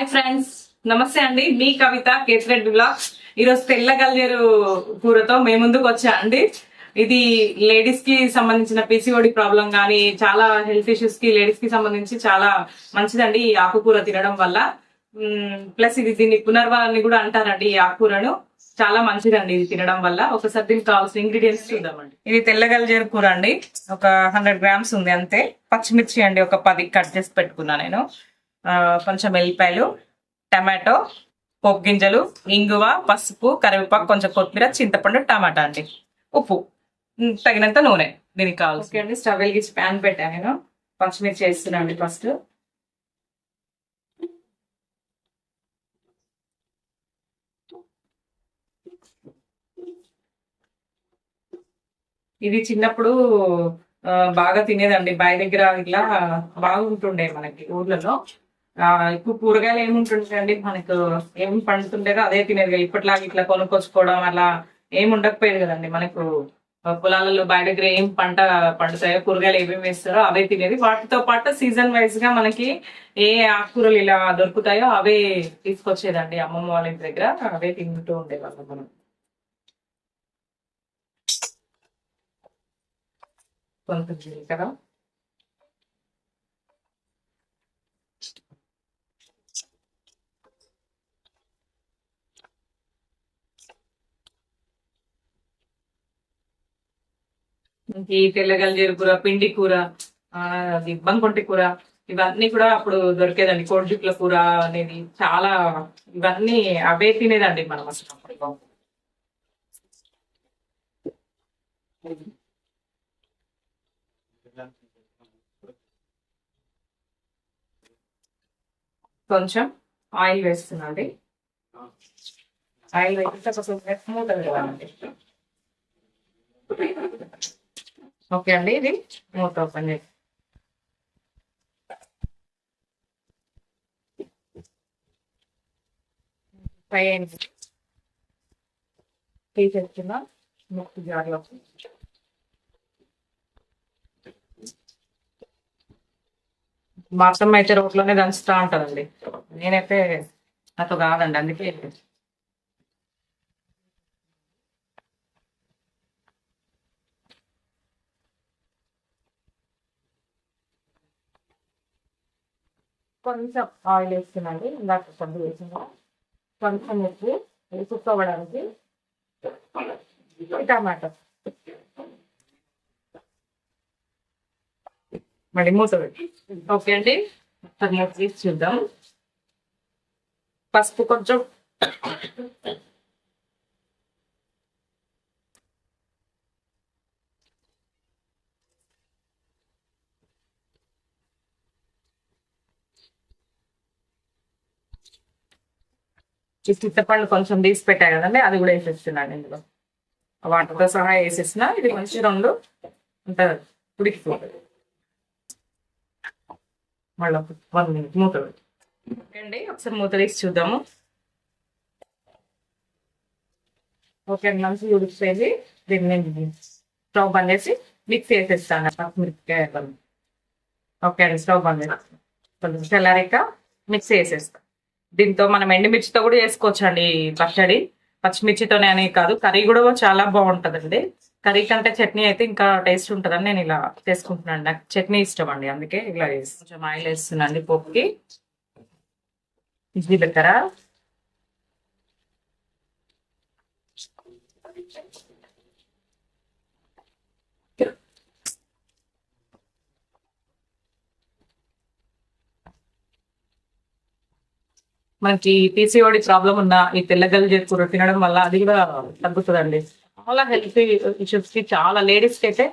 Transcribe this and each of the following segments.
Hi friends. నమస్తే అండి. మీ కవిత కేతిరెడ్డి బ్లాగ్స్. ఈరోజు తెల్ల గల్జేరు కూరతో మేము ముందుకు వచ్చా అండి. ఇది లేడీస్కి సంబంధించిన పీసీఓడి ప్రాబ్లం కానీ చాలా హెల్త్ ఇష్యూస్కి లేడీస్కి సంబంధించి చాలా మంచిదండి ఈ ఆకుకూర తినడం వల్ల. ప్లస్ ఇది దీన్ని పునర్వాలని కూడా అంటారండి ఈ ఆకుకూరను. చాలా మంచిదండి ఇది తినడం వల్ల. ఒకసారి దీనికి కావాల్సిన ఇంగ్రీడియంట్స్ చూద్దామండి. ఇది తెల్లగల్జేరు కూర అండి. ఒక హండ్రెడ్ గ్రామ్స్ ఉంది అంతే. పచ్చిమిర్చి అండి ఒక పది. కట్ చేసి పెట్టుకున్నా నేను. కొంచెం ఎల్లిపాయలు టమాటో పోపు గింజలు ఇంగువ పసుపు కరివేపాకు కొంచెం కొత్తిమీర చింతపండు టమాటా అండి. ఉప్పు. తగినంత నూనె దీనికి కావాలి స్టవ్ వెలిగించి ప్యాన్ పెట్టాను నేను. పచ్చిమిర్చి వేస్తున్నాను అండి ఫస్ట్. ఇది చిన్నప్పుడు బాగా తినేదండి. బావి దగ్గర ఇట్లా బాగుంటుండే మనకి ఊర్లలో. ఇప్పుడు కూరగాయలు ఏముంటుండే మనకు ఏం పండుతుండేదో అదే తినేది కదా. ఇప్పటిలాగా ఇట్లా కొనుక్కొచ్చుకోవడం అలా ఏం ఉండకపోయేది కదండి. మనకు పొలాలలో బయట దగ్గర ఏం పంట పండుతాయో కూరగాయలు ఏమేమి వేస్తారో అవే తినేది. వాటితో పాటు సీజన్ వైజ్గా మనకి ఏ ఆకుకూరలు ఇలా దొరుకుతాయో అవే తీసుకొచ్చేదండి అమ్మమ్మ వాళ్ళ ఇంటి దగ్గర. అవే తింటూ ఉండేవాళ్ళం మనం. కొంత జీలకర్ర ఈ తెల్లగల్జీర కూర పిండి కూర ఆ, అది బంకొంటి కూర ఇవన్నీ కూడా అప్పుడు దొరికేదండి. కోడిజుట్ల కూర అనేది చాలా ఇవన్నీ అవే తినేదండి మనం అసలు. కొంచెం ఆయిల్ వేస్తున్నాండి. ఆయిల్ వేస్తే కొంచెం స్మూత్ కదండి. ఓకే అండి ఇది మూత ఓపెన్ చేసి ఫ్రై అయింది తీసేస్తున్నా ముక్కు జార్లో. మా అత్తమ్మ అయితే రోట్లోనే దంచుతా ఉంటుందండి. నేనైతే నాతో కాదండి అందుకే కొంచెం ఆయిల్ వేస్తున్నాండి ఇందాక కొంచెం వేసిన. కొంచెం ఉప్పు ఇది కుక్ అవ్వడానికి ఈ టమాటో. మళ్ళీ మూత పెట్టి. ఓకే అండి. మూత తీసి చూద్దాం. పసుపు కొంచెం ఈ చింతపండు కొంచెం తీసి పెట్టా కదండి అది కూడా వేసేస్తున్నాను ఇందులో. వాటర్తో సహా వేసేసిన ఇది మంచి రెండు అంత ఉడికిపోతుంది మళ్ళీ వన్ మినిట్ మూత అండి ఒకసారి మూత తీసి చూద్దాము. ఓకే అండి మంచి ఉడికిపోయింది. దీన్ని నేను స్టవ్ బంద్ చేసి మిక్స్ చేసేస్తాను పచ్చిమిరపకాయ ఓకే అండి స్టవ్ బంద్ చేస్తాను కొంచెం చల్లారిక మిక్స్ చేసేస్తాను దీంతో మనం ఎండుమిర్చితో కూడా చేసుకోవచ్చు అండి పచ్చడి. పచ్చిమిర్చితోనే అని కాదు కర్రీ కూడా చాలా బాగుంటుందండి. కర్రీ కంటే చట్నీ అయితే ఇంకా టేస్ట్ ఉంటుందని నేను ఇలా చేసుకుంటున్నాను. నాకు చట్నీ ఇష్టం అండి అందుకే ఇలా కొంచెం ఆయిల్ వేస్తున్నాండి పప్పుకి జీలకర్ర మనకి పీసీఓడి ప్రాబ్లం ఉన్న ఈ తెల్లగల్లి కూర తినడం వల్ల అది కూడా తగ్గుతుందండి. చాలా హెల్త్ ఇష్యూస్కి చాలా లేడీస్కి అయితే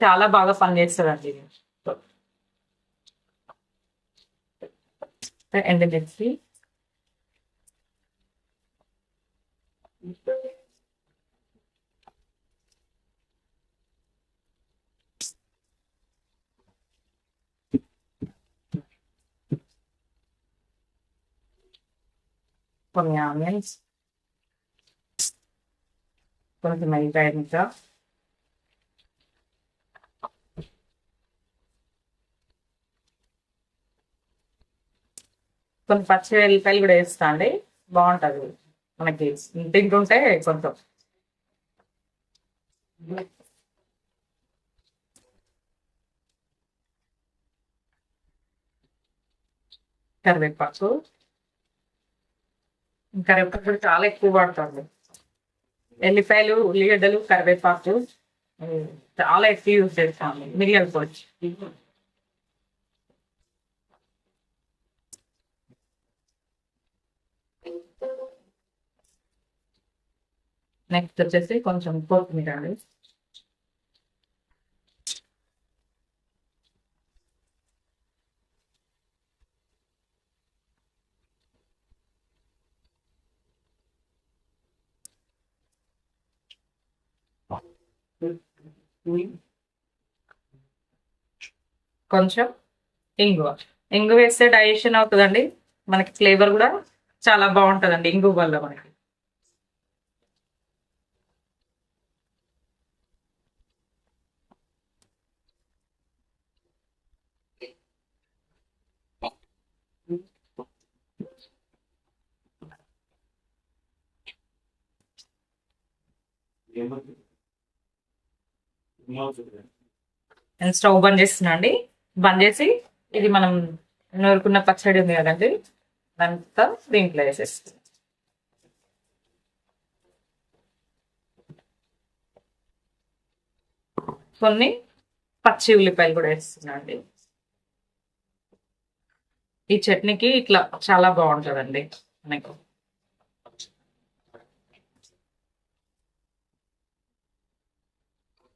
చాలా బాగా పనిచేస్తుందండి ఇది ఎండుమిర్చి కొన్ని ఆనియన్స్ కొంచెం ఎల్లిపాయ కొన్ని పచ్చి వెల్లిపాయలు కూడా వేస్తా అండి బాగుంటుంది మనకి తింటుంటే కొంచెం కరివేపాకు కరివేపాకు చాలా ఎక్కువ వాడతారు ఎల్లిపాయలు ఉల్లిగడ్డలు కరివేపాకు చాలా ఎక్కువ యూజ్ చేస్తాము. మిరియాల పొడి. నెక్స్ట్ వచ్చేసి కొంచెం కొత్తిమీర అండి. Hmm. కొంచెం ఇంగువ. ఇంగు వేస్తే డైజెషన్ అవుతుందండి. మనకి ఫ్లేవర్ కూడా చాలా బాగుంటుందండి ఇంగు వల్ల మనకి. నేను స్టవ్ బంద్ చేస్తున్నా అండి. బంద్ చేసి ఇది మనం నూరుకున్న పచ్చడి ఉంది కదండి. దాంతో దీంట్లో వేసేస్తాం కొన్ని పచ్చి ఉల్లిపాయలు కూడా వేస్తున్నా అండి. ఈ చట్నీకి ఇట్లా చాలా బాగుంటుందండి. మనకు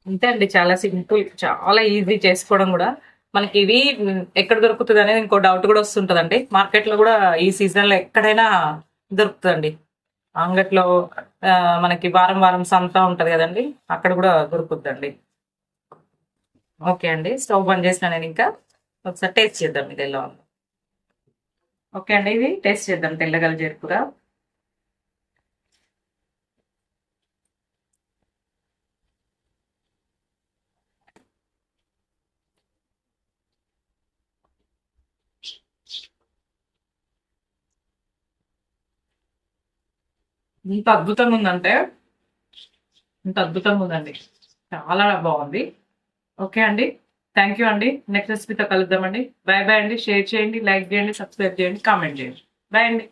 అంతే అండి చాలా సింపుల్ చాలా ఈజీ చేసుకోవడం కూడా. మనకి ఇవి ఎక్కడ దొరుకుతుంది అనేది ఇంకో డౌట్ కూడా వస్తుంటదండి. మార్కెట్లో కూడా ఈ సీజన్లో ఎక్కడైనా దొరుకుతుందండి. అంగట్లో మనకి వారం వారం సంత ఉంటుంది కదండి అక్కడ కూడా దొరుకుతుందండి. ఓకే అండి స్టవ్ బంద్ చేసిన నేను ఇంకా. ఒకసారి టేస్ట్ చేద్దాం ఇది ఎలా ఓకే అండి ఇది టేస్ట్ చేద్దాం తెల్లగల జరుపుగా ఇంత అద్భుతంగా ఉందంటే ఇంత అద్భుతంగా ఉందండి. చాలా బాగుంది. ఓకే అండి. థ్యాంక్ యూ అండి. నెక్స్ట్ రెసిపీతో కలుద్దామండి. బాయ్ బాయ్ అండి. షేర్ చేయండి లైక్ చేయండి సబ్స్క్రైబ్ చేయండి కామెంట్ చేయండి. బాయ్ అండి.